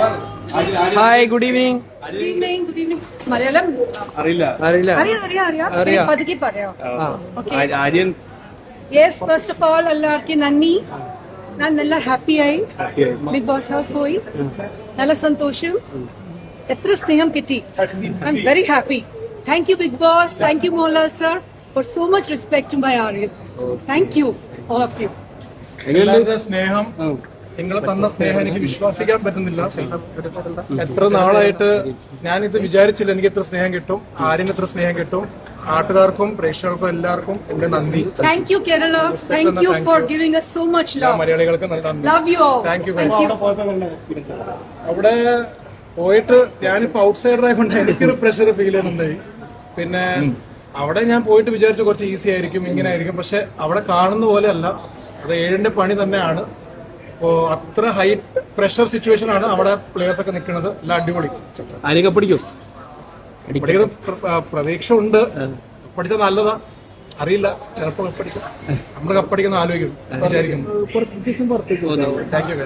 Hi good evening good good evening Malayalam? അറിയില്ല. അറിയില്ല. അറിയാം പതുക്കെ പറയാം. യെസ് ഫസ്റ്റ് ഓഫ് ഓൾ എല്ലാവർക്കും നന്ദി. ഞാൻ നല്ല ഹാപ്പിയായി. ബിഗ് ബോസ് ഹൗസ് പോയി. നല്ല സന്തോഷം. എത്ര സ്നേഹം കിട്ടി. I'm very happy thank you Bigg Boss thank you Mohanlal sir for so much respect to my Aryan thank you all of you സ്നേഹം നിങ്ങൾ തന്ന സ്നേഹം എനിക്ക് വിശ്വസിക്കാൻ പറ്റുന്നില്ല. എത്ര നാളായിട്ട് ഞാൻ ഇത് വിചാരിച്ചില്ല എനിക്ക് എത്ര സ്നേഹം കിട്ടും ആരും എത്ര സ്നേഹം കിട്ടും നാട്ടുകാർക്കും പ്രേക്ഷകർക്കും എല്ലാവർക്കും എന്റെ നന്ദി. Thank you Kerala thank you for giving us so much love മലയാളികൾക്ക് നന്ദി. Thank guys. അവിടെ പോയിട്ട് ഞാനിപ്പോ ഔട്ട്സൈഡർ ആയതുകൊണ്ട് എനിക്കൊരു പ്രഷർ ഫീൽ ചെയ്യുന്നുണ്ടായി പിന്നെ അവിടെ ഞാൻ പോയിട്ട് വിചാരിച്ചു കുറച്ച് ഈസി ആയിരിക്കും ഇങ്ങനെ ആയിരിക്കും. പക്ഷെ അവിടെ കാണുന്ന പോലെ അല്ല. അത് ഏഴിന്റെ പണി തന്നെയാണ്. അപ്പോ അത്ര ഹൈ പ്രഷർ സിറ്റുവേഷൻ ആണ് അവിടെ പ്ലേയേഴ്സ് ഒക്കെ നിൽക്കുന്നത്. എല്ലാം അടിപൊളി. ആരെയൊക്കെ കപ്പടിക്കും പഠിക്കുന്നത് പ്രതീക്ഷ ഉണ്ട് പഠിച്ച നല്ലതാ. അറിയില്ല. ചിലപ്പോൾ കപ്പടിക്കും. നമ്മൾ കപ്പടിക്കുന്ന ആലോചിക്കും. വിചാരിക്കുന്നു താങ്ക് യു